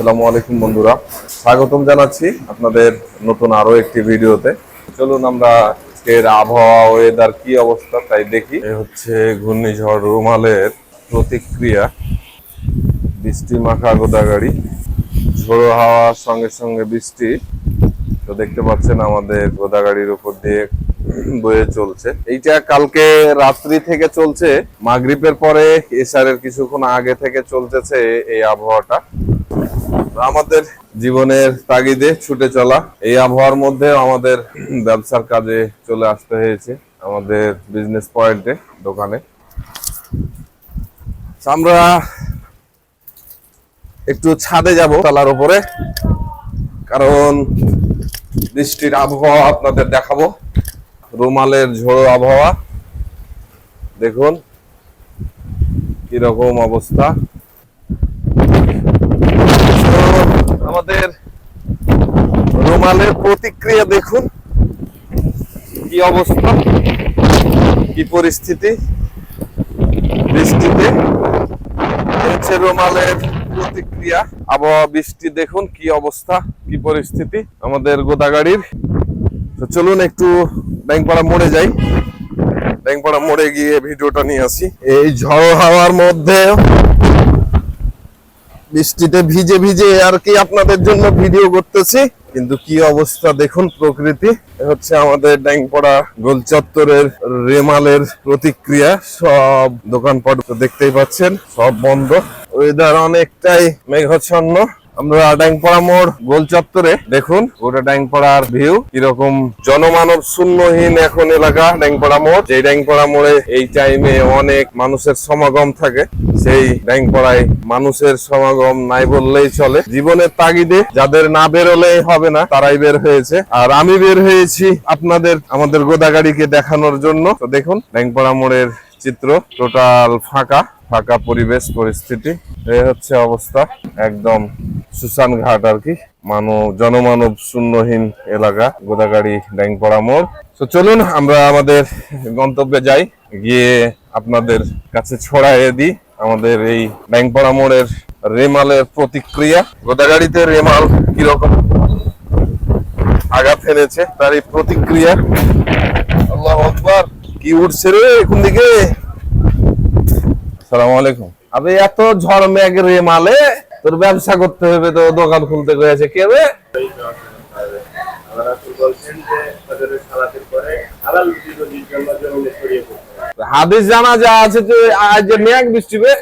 আসসালামু আলাইকুম বন্ধুরা। স্বাগতম জানাচ্ছি আপনাদের নতুন আরও একটি ভিডিওতে। চলুন আমরা আজকের আবহাওয়া ওয়েদার কি অবস্থা তাই দেখি। এ হচ্ছে ঘূর্ণিঝড় রুমালের প্রতিক্রিয়া। বৃষ্টি মাখা গোদাগাড়ি। ঝোড়ো হাওয়ার সঙ্গে সঙ্গে বৃষ্টি। তো দেখতে পাচ্ছেন আমাদের গোদাগাড়ির উপর দিয়ে বয়ে চলছে। এইটা কালকে রাত্রি থেকে চলছে। মাগরিবের পরে এসারের কিছুক্ষণ আগে থেকে চলতেছে এই আবহাওয়াটা। আমাদের জীবনের তাগিদে ছুটে চলা এই আবহাওয়ার মধ্যে আমাদের ব্যবসার কাজে চলে আসতে হয়েছে আমাদের বিজনেস পয়েন্টে দোকানে। আমরা একটু ছাদে যাব তালার উপরে, কারণ বৃষ্টির আবহাওয়া আপনাদের দেখাবো। রুমালের ঝোড়ো আবহাওয়া, দেখুন, কীরকম অবস্থা তো আমাদের রুমালের প্রতিক্রিয়া দেখুন। কি অবস্থা? কি পরিস্থিতি? বৃষ্টিতে। হচ্ছে রুমালের প্রতিক্রিয়া। আবহাওয়া, বৃষ্টি দেখুন, কি অবস্থা, কি পরিস্থিতি আমাদের গোদাগাড়ির। তো চলুন একটু ব্যাংকপাড়া মোড়ে যাই। ব্যাংকপাড়া মোড়ে গিয়ে ভিডিওটা নিয়ে আসি। এই ঝড় হাওয়ার মধ্যে বৃষ্টিতে ভিজে ভিজে আর কি আপনাদের জন্য ভিডিও করতেছি। কিন্তু কি অবস্থা দেখুন প্রকৃতি। হচ্ছে আমাদের ড্যাংপড়া গোল চত্বরের রেমালের প্রতিক্রিয়া। সব দোকানপাট দেখতেই পাচ্ছেন, সব বন্ধ। ওয়েদার অনেকটাই মেঘাচ্ছন্ন। আমরা ড্যাংপড়া মোড়, গোল চত্বরে। দেখুন, গোটা ড্যাংপড়ার ভিউ কীরকম জনমানব শূন্যহীন এখন এলাকা ড্যাংপড়া মোড়। যে ড্যাংপড়া মোড়ে এই টাইমে অনেক মানুষের সমাগম থাকে, সেই ড্যাংপড়ায় মানুষের সমাগম নাই বললেই চলে। জীবনের তাগিদে যাদের না বেরোলেই হবে না, তারাই বের হয়েছে। আর আমি বের হয়েছি আপনাদের, আমাদের গোদাগাড়িকে দেখানোর জন্য। তো দেখুন ড্যাংপড়া মোড়ের চিত্র টোটাল ফাঁকা ফাঁকা পরিবেশ পরিস্থিতি। এই হচ্ছে অবস্থা, একদম সুসান ঘাট আর কি। মানব, জনমানব শূন্যহীন এলাকা, গোদাগাড়ি, ড্যাংপড়া মোড়। তো চলুন, আমরা আমাদের গন্তব্যে যাই। গিয়ে আপনাদের কাছে ছড়াইয়ে দিই আমাদের এই ড্যাংপড়া মোড়ের রেমালের প্রতিক্রিয়া। গোদাগাড়িতে রেমাল কীরকম আঘাত ফেলেছে তার এই প্রতিক্রিয়া। আল্লাহ আকবার, কি উঠছে রে কোন দিকে সালাম আলাইকুম। আবে, এত ঝড় মেঘ রে মালে। তোর ব্যবসা করতে হবে তো, দোকান খুলতে গেছে কে রে? হাদিস জানা যা আছে যে আজ যে মেঘ বৃষ্টি বে?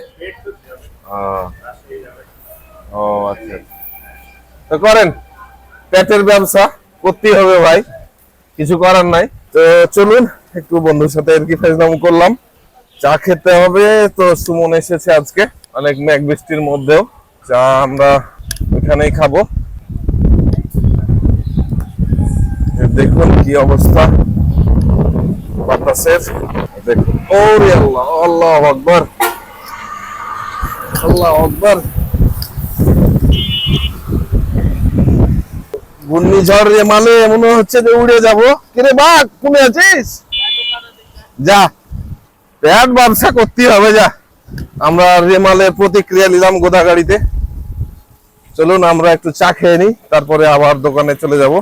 ও আচ্ছা। তো করেন, পেটের ব্যবসা করতেই হবে ভাই। কিছু করার নাই। তো চলুন, একটু বন্ধুর সাথে আর কি ফেসনাম করলাম। চা খেতে হবে, তো সুমন এসেছে আজকে, অনেক মেঘ বৃষ্টির মধ্যেও। চা আমরা এখানেই খাব। দেখুন কি অবস্থা। বাতাসের দেখুন। ওরে আল্লাহ আল্লাহ আকবর। আল্লাহ আকবর। ঘূর্ণিঝড় মালে মনে হচ্ছে যে উড়ে যাব। কিরে বাঘ, কোনে আছিস? যা প্যাট ব্যবসা করতে হবে, যা। আমরা রেমালের প্রতিক্রিয়া নিলাম গোদা গাড়িতে চলুন, আমরা একটু চা খেয়ে নিই, তারপরে আবার দোকানে চলে যাব।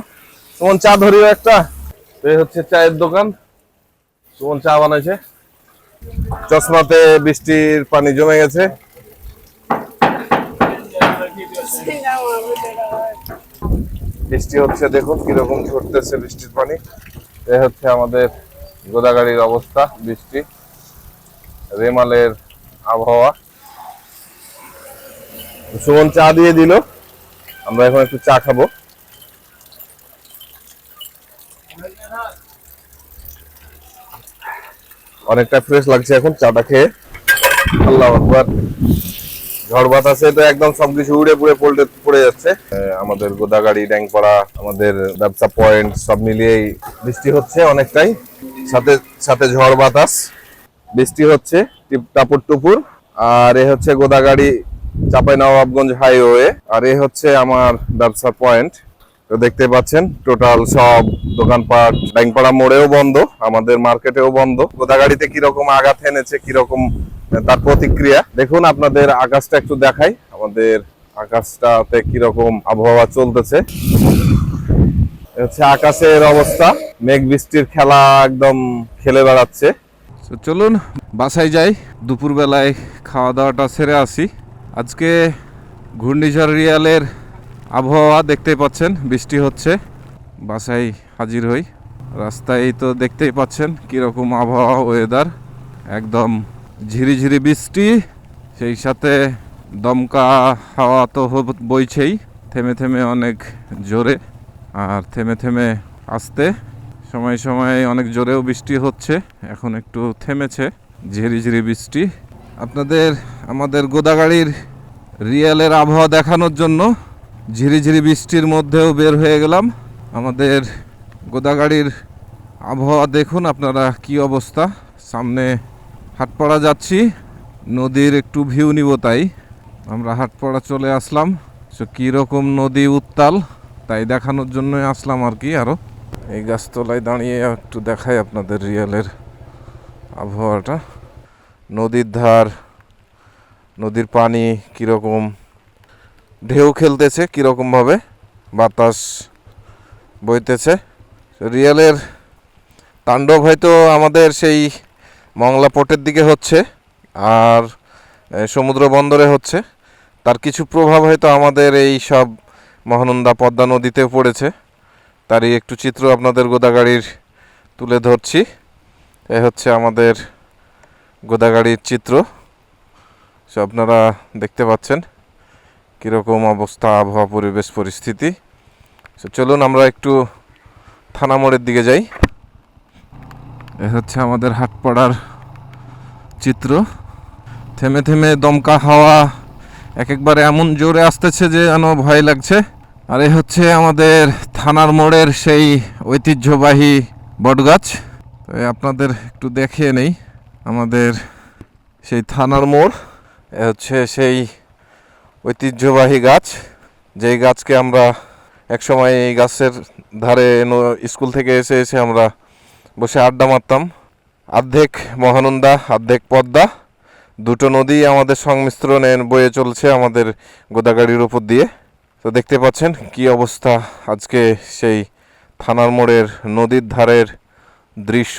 সুমন, চা ধরিও একটা। এই হচ্ছে চায়ের দোকান। সুমন চা বানাইছে। চশমাতে বৃষ্টির পানি জমে গেছে। বৃষ্টি হচ্ছে, দেখুন কীরকম ঝরতেছে বৃষ্টির পানি। এ হচ্ছে আমাদের গোদাগাড়ির অবস্থা, বৃষ্টি। রেমালের আবহাওয়া। সুমন চা দিয়ে দিল। আমরা এখন একটু চা খাব। অনেকটা ফ্রেশ লাগছে এখন চাটা খেয়ে। আল্লাহ আকবার। ঝড় বাতাসে তো একদম সবকিছু উড়ে পুড়ে পড়ে পড়ে যাচ্ছে। আমাদের গোদাগাড়ি, ড্যাংপাড়া, আমাদের ব্যবসা পয়েন্ট সব মিলিয়েই বৃষ্টি হচ্ছে অনেকটাই। সাথে সাথে ঝড় বাতাস বৃষ্টি হচ্ছে টাপুর টুপুর আর এ হচ্ছে গোদাগাড়ি চাপাই নবাবগঞ্জ হাইওয়ে, আর এ হচ্ছে আমার ব্যবসা পয়েন্ট। তো দেখতে পাচ্ছেন, টোটাল সব দোকানপাট ব্যাংপাড়া মোড়েও বন্ধ, আমাদের মার্কেটেও বন্ধ। গোদাগাড়িতে কীরকম আঘাত এনেছে, কীরকম তার প্রতিক্রিয়া। দেখুন, আপনাদের আকাশটা একটু দেখাই। আমাদের আকাশটাতে কীরকম আবহাওয়া চলতেছে। হচ্ছে আকাশের অবস্থা। মেঘ বৃষ্টির খেলা একদম খেলে বেড়াচ্ছে। চলুন, বাসায় যাই। দুপুরবেলায় খাওয়া দাওয়াটা সেরে আসি। আজকে ঘূর্ণিঝড় রিয়ালের আবহাওয়া দেখতে পাচ্ছেন, বৃষ্টি হচ্ছে, বাসায় হাজির হই। রাস্তায় তো দেখতেই পাচ্ছেন কীরকম আবহাওয়া ওয়েদার একদম ঝিরিঝিরি বৃষ্টি, সেই সাথে দমকা হাওয়া তো বইছেই, থেমে থেমে অনেক জোরে, আর থেমে থেমে আসতে সময় সময় অনেক জোরেও বৃষ্টি হচ্ছে, এখন একটু থেমেছে ঝিরিঝিরি বৃষ্টি। আপনাদের আমাদের গোদাগাড়ির রিয়েলের আবহাওয়া দেখানোর জন্য ঝিরিঝিরি বৃষ্টির মধ্যেও বের হয়ে গেলাম। আমাদের গোদাগাড়ির আবহাওয়া দেখুন আপনারা কি অবস্থা। সামনে হাটপাড়া যাচ্ছি, নদীর একটু ভিউ নিব তাই। আমরা হাটপাড়া চলে আসলাম। তো কীরকম নদী উত্তাল, তাই দেখানোর জন্যই আসলাম আর কি আরও এই গাছতলায় দাঁড়িয়ে একটু দেখাই আপনাদের রিয়েলের আবহাওয়াটা। নদীর ধার নদীর পানি কীরকম, ঢেউ খেলতেছে কীরকমভাবে, বাতাস বইতেছে। রিয়েলের তাণ্ডব হয়তো আমাদের সেই মংলা পোর্টের দিকে হচ্ছে আর সমুদ্র বন্দরে হচ্ছে। তার কিছু প্রভাব হয়তো আমাদের এই সব মহানন্দা পদ্মা নদীতে পড়েছে। তারই একটু চিত্র আপনাদের গোদাগাড়ির তুলে ধরছি। এ হচ্ছে আমাদের গোদাগাড়ির চিত্র। সো আপনারা দেখতে পাচ্ছেন কীরকম অবস্থা, আবহাওয়া, পরিবেশ, পরিস্থিতি। সো চলুন আমরা একটু থানা মোড়ের দিকে যাই। এ হচ্ছে আমাদের হাটপাড়ার চিত্র। থেমে থেমে দমকা হাওয়া এক একবার এমন জোরে আসতেছে যে যেন ভয় লাগছে। আর এ হচ্ছে আমাদের থানার মোড়ের সেই ঐতিহ্যবাহী বটগাছ। আপনাদের একটু দেখিয়ে নেই। আমাদের সেই থানার মোড়। হচ্ছে সেই ঐতিহ্যবাহী গাছ। যেই গাছকে আমরা একসময় এই গাছের ধারে স্কুল থেকে এসে এসে আমরা বসে আড্ডা মারতাম। অর্ধেক মহানন্দা অর্ধেক পদ্মা, দুটো নদী আমাদের সংমিশ্রণে বয়ে চলছে আমাদের গোদাগাড়ির উপর দিয়ে। তো দেখতে পাচ্ছেন কি অবস্থা আজকে সেই থানার মোড়ের নদীর ধারের দৃশ্য।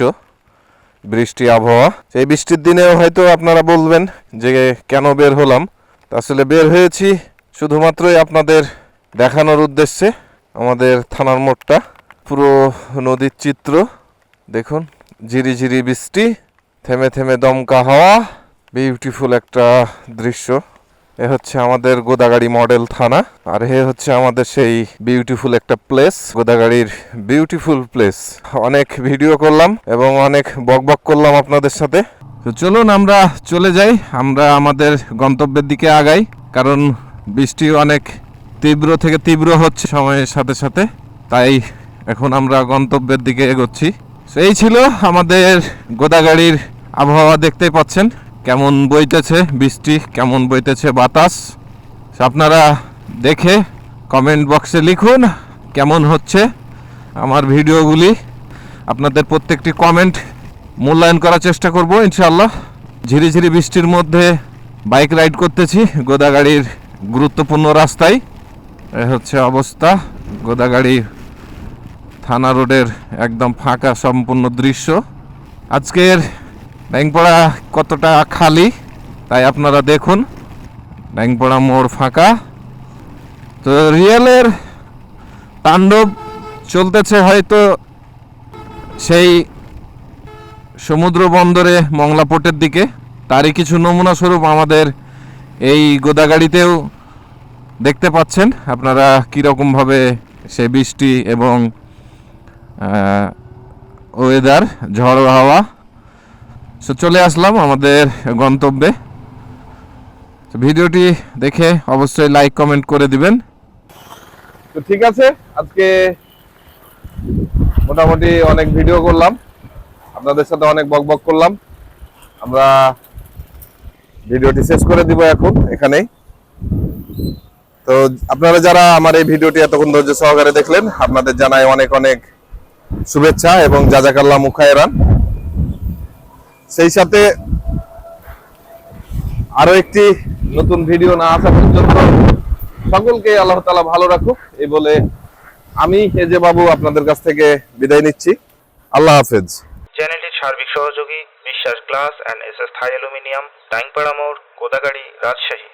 বৃষ্টি আবহাওয়া। এই বৃষ্টির দিনেও হয়তো আপনারা বলবেন যে কেন বের হলাম? আসলে বের হয়েছি শুধুমাত্রই আপনাদের দেখানোর উদ্দেশ্যে। আমাদের থানার মোড়টা, পুরো নদীর চিত্র, দেখুন, ঝিরি ঝিরি বৃষ্টি, থেমে থেমে দমকা হাওয়া, বিউটিফুল একটা দৃশ্য। এ হচ্ছে আমাদের গোদাগাড়ি মডেল থানা, আর এ হচ্ছে আমাদের সেই বিউটিফুল একটা প্লেস গোদাগাড়ির বিউটিফুল প্লেস অনেক ভিডিও করলাম এবং অনেক বকবক করলাম আপনাদের সাথে। তো চলুন আমরা চলে যাই, আমরা আমাদের গন্তব্যের দিকে আগাই, কারণ বৃষ্টি অনেক তীব্র থেকে তীব্র হচ্ছে সময়ের সাথে সাথে, তাই এখন আমরা গন্তব্যের দিকে এগোচ্ছি। এই ছিল আমাদের গোদাগাড়ির আবহাওয়া দেখতেই পাচ্ছেন। কেমন বইতেছে বৃষ্টি? কেমন বইতেছে বাতাস? আপনারা দেখে কমেন্ট বক্সে লিখুন, কেমন হচ্ছে আমার ভিডিওগুলি। আপনাদের প্রত্যেকটি কমেন্ট মূল্যায়ন করার চেষ্টা করব, ইনশাআল্লাহ। ঝিরিঝিরি বৃষ্টির মধ্যে বাইক রাইড করতেছি, গোদাগাড়ির গুরুত্বপূর্ণ রাস্তায়। এ হচ্ছে অবস্থা, গোদাগাড়ি থানা রোডের একদম ফাঁকা সম্পূর্ণ দৃশ্য। আজকের ব্যাংপড়া কতটা খালি, তাই আপনারা দেখুন। ব্যাংপড়া মোড় ফাঁকা। তো রিয়েলের তাণ্ডব চলতেছে হয়তো সেই সমুদ্র বন্দরে মংলা পোর্টের দিকে। তারই কিছু নমুনা স্বরূপ আমাদের এই গোদাগাড়িতেও দেখতে পাচ্ছেন। আপনারা কীরকমভাবে সে বৃষ্টি এবং ওয়েদার ঝড়, হাওয়া সো চলে আসলাম আমাদের গন্তব্যে। ভিডিওটি দেখে অবশ্যই লাইক কমেন্ট করে দিবেন। তো ঠিক আছে, আজকে মোটামুটি অনেক ভিডিও করলাম। আপনাদের সাথে অনেক বকবক করলাম। আমরা ভিডিওটি শেষ করে দিব এখন, এখানেই। তো আপনারা যারা আমার এই ভিডিওটি এতক্ষণ ধৈর্য সহকারে দেখলেন, আপনাদের জানাই অনেক অনেক শুভেচ্ছা এবং জাজাকাল্লা মুখায়রান। সেই সাথে আরও একটি নতুন ভিডিও না আসা পর্যন্ত সকলকে আল্লাহ তালা ভালো রাখুক। এই বলে আমি হেজে বাবু আপনাদের কাছ থেকে বিদায় নিচ্ছি। আল্লাহ হাফেজ। চ্যানেলটির সার্বিক সহযোগী, Biswas glass and S S Thai aluminium, Taingpara মোড়, কোদাগাড়ি, রাজশাহী।